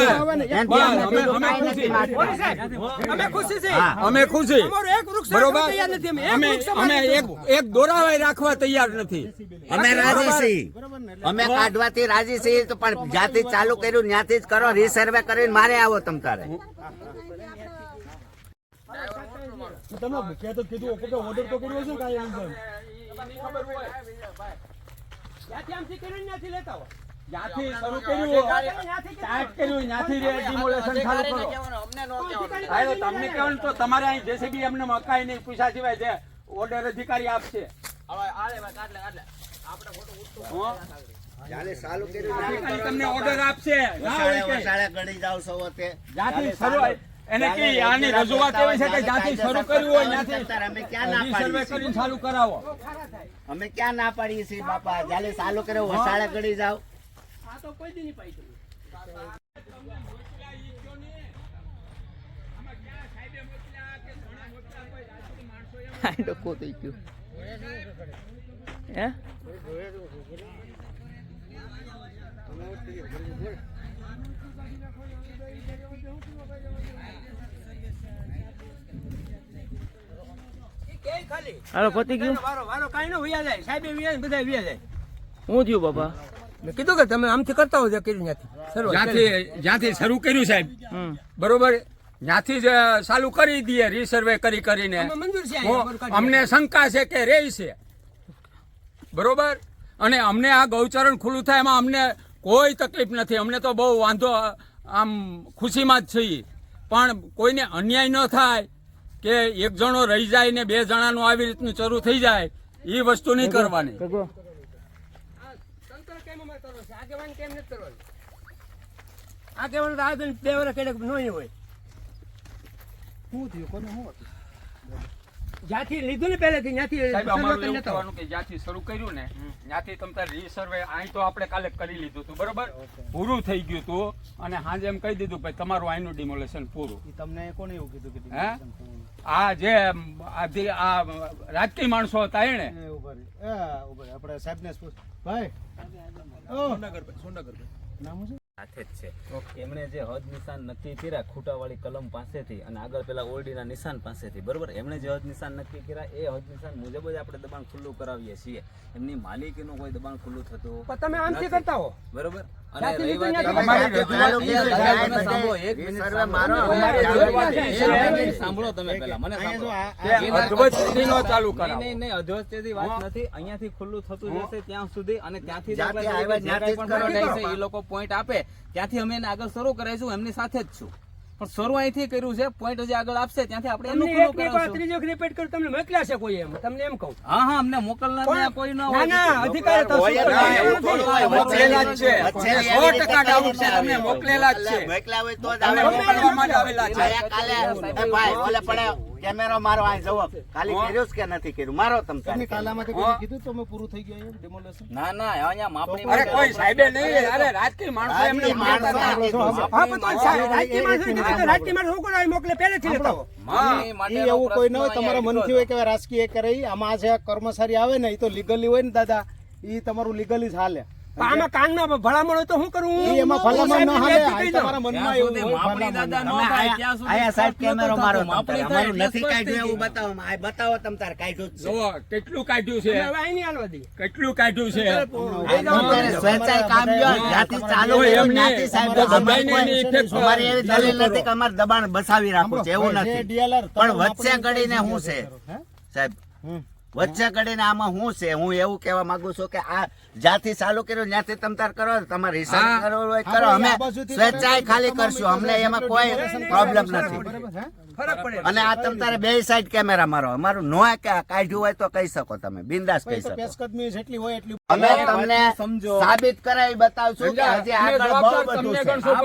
અમે- અમે ખુશી. અમે ખુશી છે અમે ખુશી. અમારું એક બરોબર? અમે. અમે એક એક દોરાવાય રાખવા તૈયાર નથી. અમે રાજી છીએ. અમે કાઢવાથી રાજી છીએ તો પણ જ્યાંથી ચાલુ કર્યું ત્યાંથી જ કરો રીસર્વે કરીને મારે આવો તમ તારે. તમે કે તો કીધું ઓર્ડર તો કર્યો છે કાંઈ આમ તેમ. ક્યાંથી આમથી કરીને નથી લેતા આવો. જ્યાંથી શરૂ કર્યું સ્ટાર્ટ કર્યું ત્યાંથી ડિમોલેશન ચાલુ કરો. હાલો, તમને કહેવાનું તો તમારે અહીં જેસીબી એમને મકાઈ નહીં પૂછા સિવાય છે ઓર્ડર અધિકારી આપશે. તમને ઓર્ડર આપશે. ના હોય જાવ સૌ તે. જ્યાંથી શરૂ એને કે આની રજૂઆત એવી છે કે જ્યાંથી શરૂ કર્યું હોય અમે ક્યાં ના ત્યાંથી સર્વે પાડીએ કરીને ચાલુ કરાવો. અમે ક્યાં ના પાડીએ છીએ બાપા? જ્યારે ચાલુ કર્યો વસાડે ગળી જાવ તો કોઈ દી નહીં પાઈ તમે. ડકો થઈ ગયું. હે? ઈ કેય ખાલી હાલો પતી ગયું. વારો વારો કાઈ નો વયા જાય. સાહેબે વયા બધાય વયા જાય. હું થયું બાપા? મેં કીધું કે તમે આમથી કરતા હોય કરી. ત્યાંથી જ્યાંથી જ્યાંથી શરૂ કર્યું સાહેબ. બરોબર? ત્યાંથી જ ચાલુ કરી દઈએ રિસર્વે કરી કરીને. અમને શંકા છે કે રે છે. બરોબર? અને અમને આ ગૌચરણ ખુલ્લું થાય એમાં અમને કોઈ તકલીફ નથી. અમને તો બહુ વાંધો આમ ખુશીમાં જ છીએ. પણ કોઈને અન્યાય ન થાય કે એક જણો રહી જાય ને બે જણાનું આવી રીતનું શરૂ થઈ જાય એ વસ્તુ નહીં કરવાની કગો આ તંત્ર કેમ અમારે કરવાનું કેમ નથી કરવાનું? આગેવાન તો આગળ બે વર્ષ કેટલાક નોય હોય શું થયું કોને શું હતું? જ્યાંથી લીધું ને પહેલેથી ત્યાંથી સાહેબ અમારું એવું કહેવાનું કે જ્યાંથી શરૂ કર્યું ને ત્યાંથી તમ તારે રીસર્વે અહીં તો આપણે કાલે કરી લીધું હતું બરોબર? પૂરું થઈ ગયું હતું અને હાજે એમ કહી દીધું ભાઈ તમારું અહીંનું ડિમોલેશન પૂરું. તમને કોને એવું કીધું કે હે? આ જે આ રાજકીય માણસો હતા એને. આપણે સાહેબને જ પૂછ. ભાઈ. ઓ. નામ શું છે? સાથે જ છે. એમણે જે હદ નિશાન નક્કી કર્યા ખૂટાવાળી કલમ પાસેથી અને આગળ પેલા ઓરડીના નિશાન પાસેથી બરોબર? એમણે જે હદ નિશાન નક્કી કર્યા એ હદ નિશાન મુજબ જ આપણે દબાણ ખુલ્લું કરાવીએ છીએ. એમની માલિકીનું કોઈ દબાણ ખુલ્લું થતું પણ તમે આમથી નથી. કરતા હો. બરોબર? અને રહી વાત સાંભળો, તમે પેલા. મને ચાલુ નહીં નહીં નહીં અધવચ્ચેથી વાત નથી. અહીંયાથી ખુલ્લું થતું જશે ત્યાં સુધી અને ત્યાંથી એ લોકો પોઈન્ટ આપે. ત્યાંથી અમે એને આગળ શરૂ કરાવીશું એમની સાથે જ છું. પણ શરૂ અહીંથી કર્યું છે પોઈન્ટ હજી આગળ આપશે ત્યાંથી આપણે એનું ખુલ્લું એક ની વાર કરાવશું. ત્રીજો રિપીટ કરું, તમને મોકલ્યા છે કોઈ એમ? તમને એમ કહું. હા હા અમને મોકલનાર કોઈ ન હોય. ના અધિકારી તો જ. મોકલેલા જ છે. વચ્ચે સો એવી રીતે ટકા ડાઉટ છે તમને મોકલેલા જ છે. મોકલા હોય તો જ આવે. મોકલવામાં જ આવેલા છે. કાલે ભાઈ ઓલે પડે કેમેરો મારો અહીં જવો ખાલી કર્યો છે કે નથી કર્યું? મારો તમ તમે કાલામાંથી કોઈને કીધું તો મે પૂરું થઈ ગયું ડેમોલેશન ના ના અહીંયા માપણી અરે કોઈ સાહેબે નહીં અરે રાજકીય માણસો એમને આ. કીધું. હા, પણ તો સાહેબ, રાજકીય માણસો કીધું રાજકીય માણસો શું કરવા મોકલે? પહેલેથી લેતા હો. હા એવું કોઈ ન હોય તમારા મનથી હોય કે રાજકીય કરે આમાં જે કર્મચારી આવે ને એ તો લીગલી હોય ને દાદા એ તમારું લીગલી જ હાલે. આમાં કાનમાં ભલામણ તો શું કરવું એમાં ભલામણ ન હાલે. તમારા મનમાં એવું ભલામણ. દાદા ન થાય ત્યાં સુધી આયા સાહેબ કેમેરો મારો થતું. તમ તારે. માપણી થાય અમારું નથી કાઢ્યું એવું બતાવો આ બતાવો તમ તારે કાઢ્યું છે જો કેટલું કાઢ્યું છે હવે અહીં હાલવા દઈએ. કેટલું કાઢ્યું છે આ સ્વેચ્છાએ કામ લ્યો. જ્યાંથી ચાલુ એમ સાહેબ તો અમારી એવી દલીલ નથી કે અમારે દબાણ બસાવી રાખવું છે એવું નથી પણ વચ્ચે ગડીને શું છે સાહેબ. વચ્ચે કડીને આમાં શું છે? હું એવું કહેવા માંગુ છું કે આ જ્યાંથી ચાલુ કર્યું ત્યાંથી તમ તાર કરો તમારે રિસર્ચ. કરવો હોય કરો. અમે સ્વેચ્છાએ ખાલી કરશું. અમને એમાં કોઈ પ્રોબ્લેમ નથી. અને આ તમ તારે બે સાઈડ કેમેરા મારો. અમારું નો કે કાઢ્યું હોય તો કહી શકો તમે. બિંદાસ કહી શકો. જેટલી હોય એટલી અમે તમને સમજો. સાબિત કરાવી બતાવશું કે હજી આગળ બહુ બધું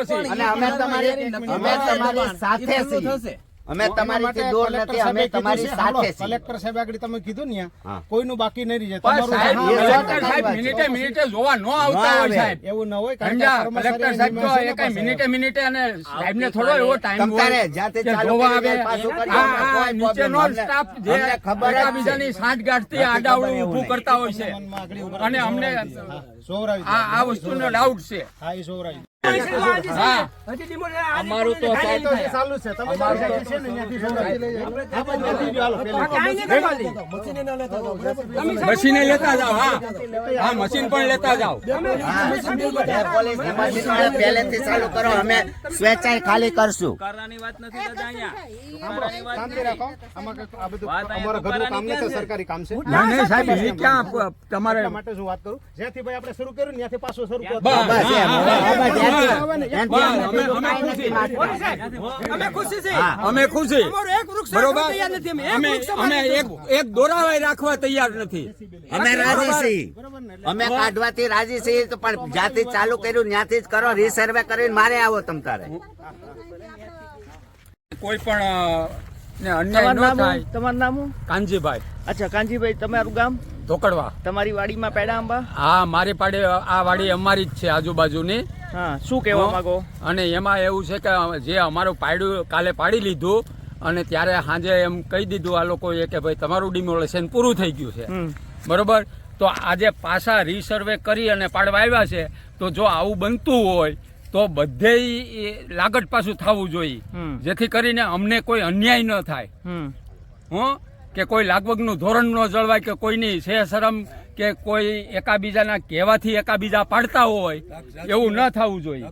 છે. અને અમે તમારી અમે તમારી સાથે છીએ. અમે તમારીથી દૂર નથી અમે તમારી સાથે છીએ. કલેક્ટર સાહેબ આગળ તમે કીધું ને કોઈનું બાકી નહીં રહે તમારું સાહેબ કલેક્ટર સાહેબ મિનિટે મિનિટે જોવા ન ન આવતા હોય સાહેબ. એવું ન હોય કારણ કે કલેક્ટર સાહેબ તો એની એ કઈ મિનિટે મિનિટે અને સાહેબને થોડો એવો ટાઈમ હોય કે ચાલુ આવે. problem અમને- સ્ટાફ જે ખબર જ છે. એકબીજાની સાંઠગાંઠથી નથી આડાવડું ઊભું કરતા હોય છે. અને અમને સોવરાવી. આ આ વસ્તુનો ડાઉટ છે. હા એ આ અમારું તો ચાલુ છે. તમે છે ને. મશીને લેતા જાઓ. હા. હા મશીન પણ લેતા જાઓ. પહેલેથી ચાલુ કરો. અમે સ્વેચ્છાએ ખાલી કરશું. કરવાની વાત નથી દાદા અહીંયા. સરકારી કામ છે. તમારે માટે શું વાત કરું? જ્યાંથી ભાઈ આપણે શરૂ કર્યું ત્યાંથી પાછું શરૂ કરો. અમે- અમે કાંઈ નથી ખુશી. બોલો અમે ખુશી છીએ. અમે ખુશી. અમારું એક વૃક્ષ બરોબર? રાખવા તૈયાર નથી. અમે. અમે વૃક્ષ અમે અમારે એક એક દોરાવાય રાખવા તૈયાર નથી. અમે રાજી છીએ અમે કાઢવાથી રાજી છીએ તો પણ જ્યાંથી ચાલુ કર્યું ત્યાંથી જ કરો રિસર્વે કરીને મારે આવો તમ તારે. કોઈ પણ અન્યાય તમારું ન નામ થાય. તમારું નામ કાનજીભાઈ. અચ્છા કાનજીભાઈ તમારું ગામ? ધોકડવા તમારી વાડીમાં પેડા આંબા હા મારી પાડે આ વાડી અમારી જ છે આજુબાજુની. હા શું કહેવા માંગો? અને એમાં એવું છે કે જે અમારું પાડ્યું કાલે પાડી લીધું અને ત્યારે સાંજે એમ કહી દીધું આ લોકોએ કે ભાઈ તમારું ડિમોલેશન પૂરું થઈ ગયું છે. બરોબર? તો આજે પાછા રીસર્વે કરી અને પાડવા આવ્યા છે. તો જો આવું બનતું હોય તો બધે લાગટ પાછું થવું જોઈએ. જેથી કરીને અમને કોઈ અન્યાય ન થાય. હં? કે કોઈ લાગવગનું ધોરણ ન જળવાય કે કોઈની છે શરમ કે કોઈ એકાબીજાના કહેવાથી એકાબીજા પાડતા હોય એવું ન થવું જોઈએ.